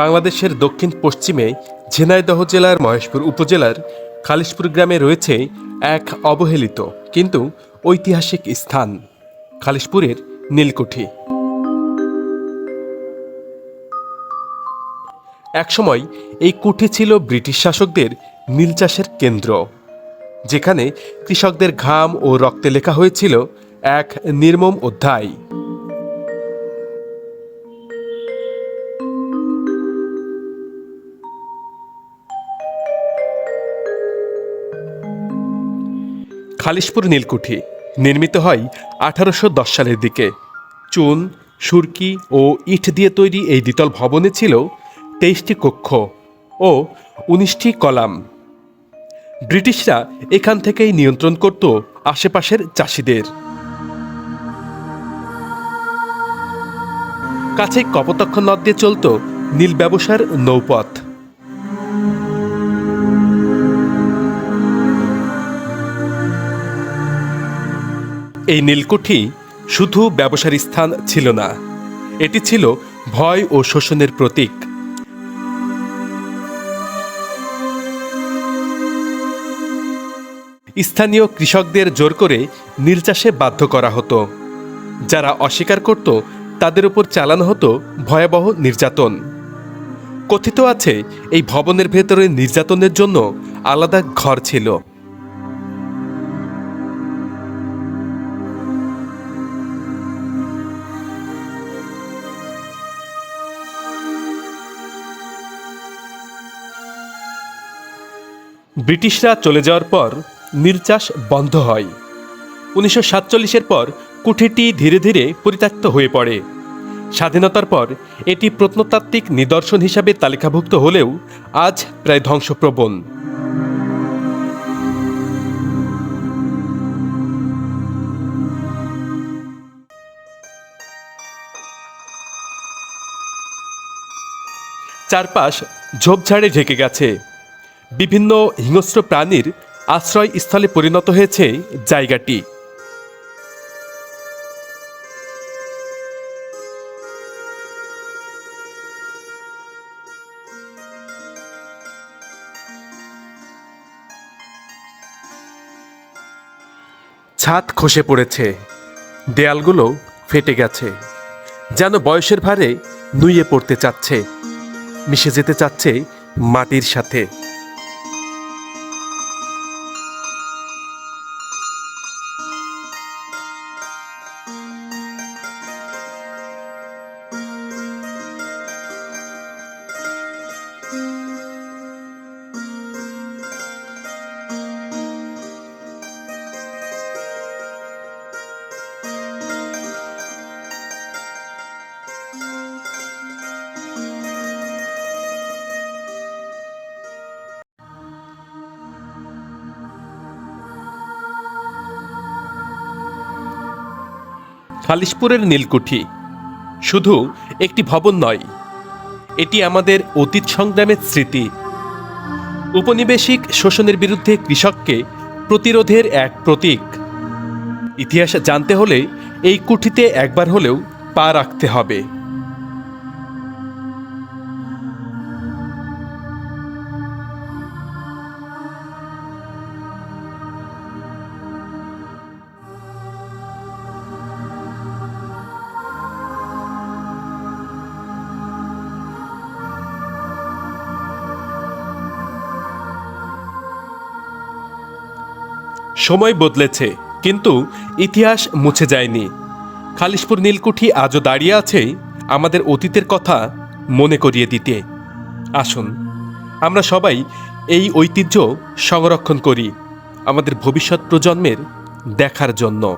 বাংলাদেশের দক্ষিণ পশ্চিমে ঝিনাইদহ জেলার মহেশপুর উপজেলার খালিশপুর গ্রামে রয়েছে এক অবহেলিত কিন্তু ঐতিহাসিক স্থান, খালিশপুরের নীলকুঠি। একসময় এই কুঠি ছিল ব্রিটিশ শাসকদের নীল চাষের কেন্দ্র, যেখানে কৃষকদের ঘাম ও রক্তে লেখা হয়েছিল এক নির্মম অধ্যায়। খালিশপুর নীলকুঠি নির্মিত হয় আঠারোশো দশ সালের দিকে। চুন, সুরকি ও ইট দিয়ে তৈরি এই দ্বিতল ভবনে ছিল তেইশটি কক্ষ ও উনিশটি কলাম। ব্রিটিশরা এখান থেকেই নিয়ন্ত্রণ করত আশেপাশের চাষিদের। কাছে কপোতক্ষ নদ দিয়ে চলত নীল ব্যবসার নৌপথ। এই নীলকুঠি শুধু ব্যবসার স্থান ছিল না, এটি ছিল ভয় ও শোষণের প্রতীক। স্থানীয় কৃষকদের জোর করে নীল চাষে বাধ্য করা হতো। যারা অস্বীকার করত, তাদের উপর চালানো হতো ভয়াবহ নির্যাতন। কথিত আছে, এই ভবনের ভেতরে নির্যাতনের জন্য আলাদা ঘর ছিল। ব্রিটিশরা চলে যাওয়ার পর নীল চাষ বন্ধ হয়। উনিশশো সাতচল্লিশের পর কুঠিটি ধীরে ধীরে পরিত্যক্ত হয়ে পড়ে। স্বাধীনতার পর এটি প্রত্নতাত্ত্বিক নিদর্শন হিসাবে তালিকাভুক্ত হলেও আজ প্রায় ধ্বংসপ্রবণ। চারপাশ ঝোপঝাড়ে ঢেকে গেছে। বিভিন্ন হিংস্র প্রাণীর আশ্রয়স্থলে পরিণত হয়েছে জায়গাটি। ছাদ খসে পড়েছে, দেয়ালগুলো ফেটে গেছে, যেন বয়সের ভারে নুয়ে পড়তে চাচ্ছে, মিশে যেতে চাচ্ছে মাটির সাথে। খালিশপুরের নীলকুঠি। শুধু একটি ভবন নয়, এটি আমাদের অতীত সংগ্রামের স্মৃতি। উপনিবেশিক শোষণের বিরুদ্ধে কৃষককে প্রতিরোধের এক প্রতীক। ইতিহাস জানতে হলে এই কুঠিতে একবার হলেও পা রাখতে হবে। সময় বদলেছে, কিন্তু ইতিহাস মুছে যায়নি। খালিশপুর নীলকুঠি আজও দাঁড়িয়ে আছে আমাদের অতীতের কথা মনে করিয়ে দিতে। আসুন, আমরা সবাই এই ঐতিহ্য সংরক্ষণ করি আমাদের ভবিষ্যৎ প্রজন্মের দেখার জন্য।